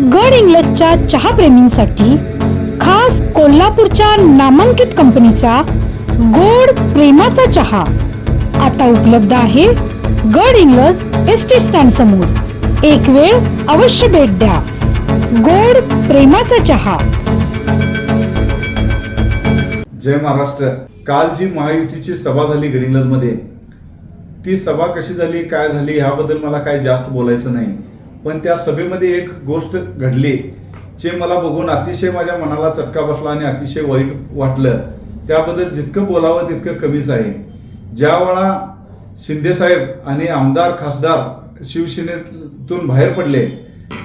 गड इंग्लजच्या चहाप्रेमींसाठी खास कोल्हापूरच्या नामांकित कंपनीचा गोड प्रेमाचा चहा आता उपलब्ध आहे गड इंग्लज एस टी स्टँड समोर. एक वेळ अवश्य भेट द्या. गोड प्रेमाचा चहा. जय महाराष्ट्र. काल जी महायुतीची सभा झाली गडिंग्लजमध्ये ती सभा कशी झाली काय झाली ह्याबद्दल मला काय जास्त बोलायचं नाही. पण त्या सभेमध्ये एक गोष्ट घडली जे मला बघून अतिशय माझ्या मनाला चटका बसला आणि अतिशय वाईट वाटलं. त्याबद्दल जितकं बोलावं तितकं कमीच आहे. ज्या वेळा शिंदेसाहेब आणि आमदार खासदार शिवसेनेतून बाहेर पडले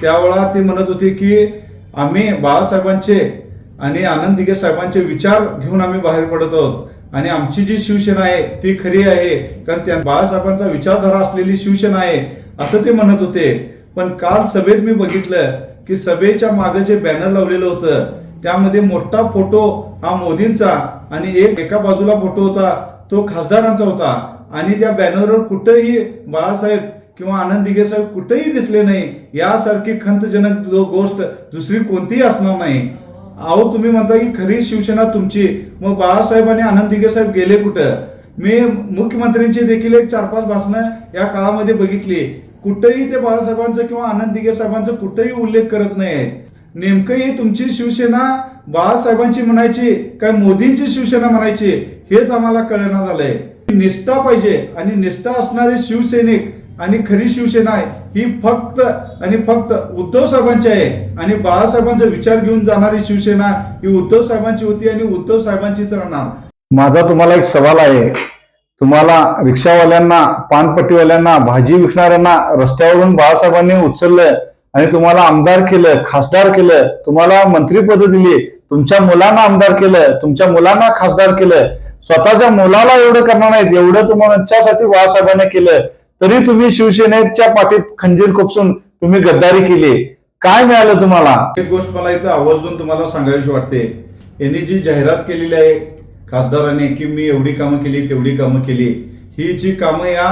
त्यावेळा ते म्हणत होते की आम्ही बाळासाहेबांचे आणि आनंद दिगे साहेबांचे विचार घेऊन आम्ही बाहेर पडत आहोत आणि आमची जी शिवसेना आहे ती खरी आहे कारण त्या बाळासाहेबांचा विचारधारा असलेली शिवसेना आहे असं ते म्हणत होते. पण काल सभेत मी बघितलं की सभेच्या मागे जे बॅनर लावलेलं होतं त्यामध्ये मोठा फोटो हा मोदींचा आणि एक एका बाजूला फोटो होता तो खासदारांचा होता. आणि त्या बॅनरवर कुठंही बाळासाहेब किंवा आनंद दिघे साहेब कुठेही दिसले नाही यासारखी खंतजनक जो गोष्ट दुसरी कोणतीही असणार नाही. अहो तुम्ही म्हणता की खरी शिवसेना तुमची मग बाळासाहेब आणि आनंद दिघे साहेब गेले कुठं? मी मुख्यमंत्र्यांची देखील एक चार पाच भाषणं या काळामध्ये बघितली. कुठेही ते बाळासाहेबांचं किंवा आनंद दिगे साहेबांचं कुठेही उल्लेख करत नाही नेमकं ही तुमची शिवसेना बाळासाहेबांची म्हणायची काय मोदींची शिवसेना म्हणायची हेच आम्हाला कळण्यात आलंय निष्ठा पाहिजे आणि निष्ठा असणारे शिवसैनिक आणि खरी शिवसेना आहे ही फक्त आणि फक्त उद्धव साहेबांची आहे. आणि बाळासाहेबांचा विचार घेऊन जाणारी शिवसेना ही उद्धव साहेबांची होती आणि उद्धव साहेबांचीच राहणार. माझा तुम्हाला एक सवाल आहे. तुम्हाला रिक्षावाल्यांना पानपट्टीवाल्यांना भाजी विकणाऱ्यांना रस्त्यावरून बाळासाहेबांनी उचललं आणि तुम्हाला आमदार केलं खासदार केलं तुम्हाला मंत्रीपद दिली तुमच्या मुलांना आमदार केलं तुमच्या मुलांना खासदार केलं स्वतःच्या मुलाला एवढं करणार नाहीत एवढं तुमच्यासाठी बाळासाहेबांनी केलं तरी तुम्ही शिवसेनेच्या पाठीत खंजीर खोपसून तुम्ही गद्दारी केली. काय मिळालं तुम्हाला? एक गोष्ट मला इथं आवर्जून तुम्हाला सांगायची वाटते. यांनी जी जाहिरात केलेली आहे खासदाराने की मी एवढी कामं केली तेवढी कामं केली. ही जी कामं या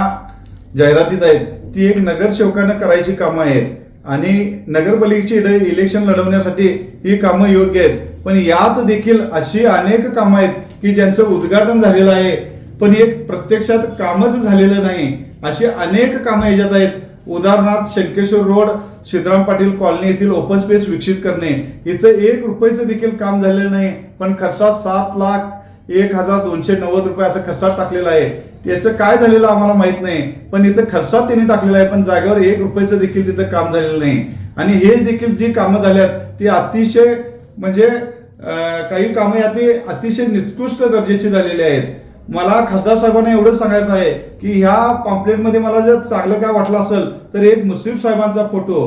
जाहिरातीत आहेत ती एक नगरसेवकानं करायची कामं आहेत. आणि नगरपालिकेची इलेक्शन लढवण्यासाठी ही कामं योग्य आहेत. पण यात देखील अशी अनेक कामं आहेत की ज्यांचं उद्घाटन झालेलं आहे. पण एक प्रत्यक्षात कामच झालेलं नाही. अशी अनेक कामं याच्यात आहेत. उदाहरणार्थ शंकेश्वर रोड सिद्धराम पाटील कॉलनी येथील ओपन स्पेस विकसित करणे. इथं एक रुपयाचं देखील काम झालेलं नाही. पण खर्चात सात लाख एक हजार दोनशे नव्वद रुपये असं खर्चात टाकलेलं आहे. त्याचं काय झालेलं आम्हाला माहीत नाही. पण इथं खर्चात त्यांनी टाकलेलं आहे पण जागेवर एक रुपयाचं देखील तिथं काम झालेलं नाही. आणि हे देखील जी कामं झाल्यात ती अतिशय म्हणजे काही कामं याती अतिशय निकृष्ट दर्जाची झालेली आहेत. मला खासदार साहेबांना एवढंच सांगायचं आहे की ह्या पॉम्पलेटमध्ये मला जर चांगलं काय वाटलं असेल तर एक मुस्लिम साहेबांचा फोटो.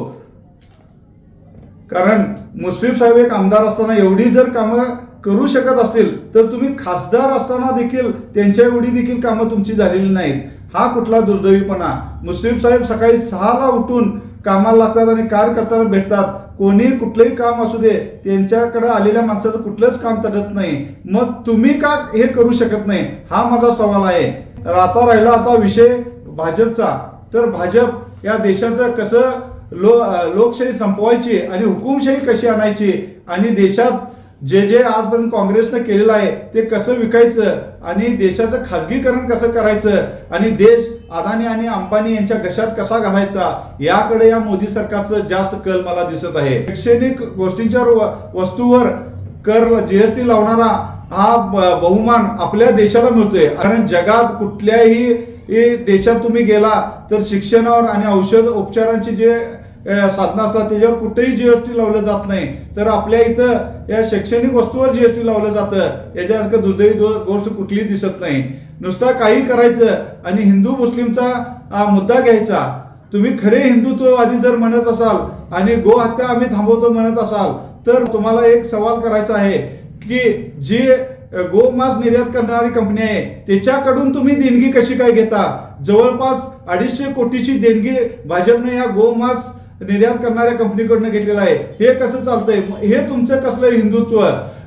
कारण मुस्लिम साहेब एक आमदार असताना एवढी जर कामं करू शकत असतील तर तुम्ही खासदार असताना देखील त्यांच्या एवढी देखील कामं तुमची झालेली नाहीत. हा कुठला दुर्दैवीपणा? मुस्लिम साहेब सकाळी सहाला उठून कामाला लागतात आणि कार्यकर्त्याला भेटतात. कोणी कुठलंही काम असू दे त्यांच्याकडे आलेल्या माणसाचं कुठलंच काम तटत नाही. मग तुम्ही का हे करू शकत नाही? हा माझा सवाल आहे. तर आता राहिला आता विषय भाजपचा. तर भाजप या देशाचं कसं लो लोकशाही संपवायची आणि हुकुमशाही कशी आणायची? आणि देशात जे जे आजपर्यंत काँग्रेसनं केलेलं आहे ते कसं विकायचं आणि देशाचं खाजगीकरण कसं करायचं आणि देश अदानी आणि अंबानी यांच्या घशात कसा घालायचा याकडे या मोदी सरकारचं जास्त कल मला दिसत आहे. शैक्षणिक गोष्टींच्या व- वस्तूवर कर जीएसटी लावणारा हा ब- बहुमान आपल्या देशाला मिळतोय. कारण जगात कुठल्याही देशात तुम्ही गेला तर शिक्षणावर आणि औषध उपचारांची जे साधनं असतात त्याच्यावर कुठेही जीएसटी लावलं जात नाही. तर आपल्या इथं या शैक्षणिक वस्तूवर जीएसटी लावलं जातं. याच्यासारखं दुर्दैवी गोष्ट कुठली दिसत नाही. नुसता काही करायचं आणि हिंदू मुस्लिमचा मुद्दा घ्यायचा. तुम्ही खरे हिंदुत्ववादी जर म्हणत असाल आणि गो हत्या आम्ही थांबवतो म्हणत असाल तर तुम्हाला एक सवाल करायचा आहे की जी गोमांस निर्यात करणारी कंपनी आहे त्याच्याकडून तुम्ही देणगी कशी काय घेता? जवळपास अडीचशे कोटीची देणगी भाजपने या गोमांस निर्यात करणाऱ्या कंपनीकडून घेतलेलं आहे. हे कसं चालतंय? हे तुमचं कसलं हिंदुत्व?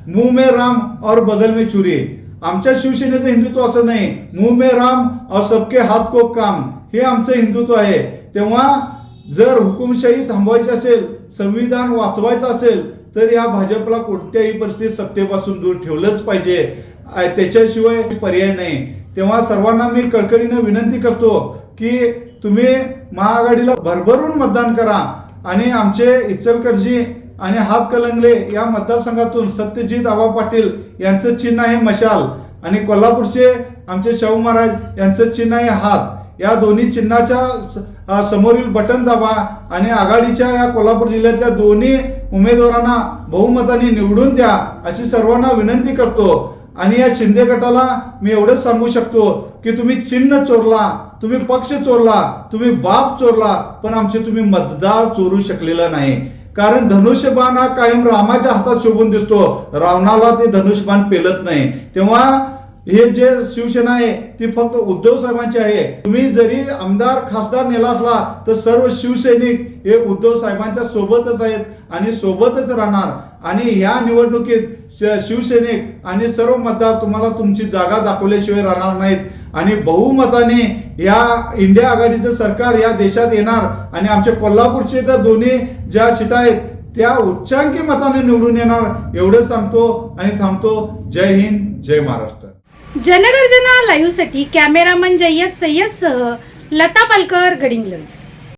मुंह में राम और बगल में चुरी आमच्या शिवसेनेचं हिंदुत्व असं नाही. मुंह में राम और सबके हात को काम. हे आमचं हिंदुत्व आहे. तेव्हा जर हुकुमशाही थांबवायची असेल संविधान वाचवायचं असेल तर या भाजपला कोणत्याही परिस्थितीत सत्तेपासून दूर ठेवलंच पाहिजे. त्याच्याशिवाय पर्याय नाही. तेव्हा सर्वांना मी कळकळीनं विनंती करतो की तुम्ही महाआघाडीला भरभरून मतदान करा आणि आमचे इचलकरजी आणि हात कलंगले या मतदारसंघातून सत्यजित आबा पाटील यांचं चिन्ह आहे मशाल आणि कोल्हापूरचे आमचे शाहू महाराज यांचं चिन्ह आहे हात. या दोन्ही चिन्हाच्या समोरील बटन दाबा आणि आघाडीच्या या कोल्हापूर जिल्ह्यातल्या दोन्ही उमेदवारांना बहुमताने निवडून द्या अशी सर्वांना विनंती करतो. आणि या शिंदे गटाला मी एवढंच सांगू शकतो की तुम्ही चिन्ह चोरला तुम्ही पक्ष चोरला तुम्ही बाप चोरला पण आमचे तुम्ही मतदार चोरू शकलेला नाही. कारण धनुष्यबाण हा कायम रामाच्या हातात शोभून दिसतो. रावणाला ते धनुष्यबाण पेलत नाही. तेव्हा हे जे शिवसेना आहे ती फक्त उद्धव साहेबांची आहे. तुम्ही जरी आमदार खासदार नेला असला तर सर्व शिवसैनिक हे उद्धव साहेबांच्या सोबतच आहेत आणि सोबतच राहणार. आणि ह्या निवडणुकीत श- शिवसैनिक आणि सर्व मतदार तुम्हाला तुमची जागा दाखवल्याशिवाय राहणार नाहीत. आणि बहुमताने या इंडिया आघाडीचं सरकार या देशात येणार आणि आमच्या कोल्हापूरचे तर दोन्ही ज्या सीटा आहेत त्या उच्चांकी मताने निवडून येणार एवढं सांगतो आणि थांबतो. जय हिंद जय महाराष्ट्र. जनगर्जना लाईव्हसाठी कॅमेरामन जय्यद सय्यद सह लता पालकर गडिंग्लज.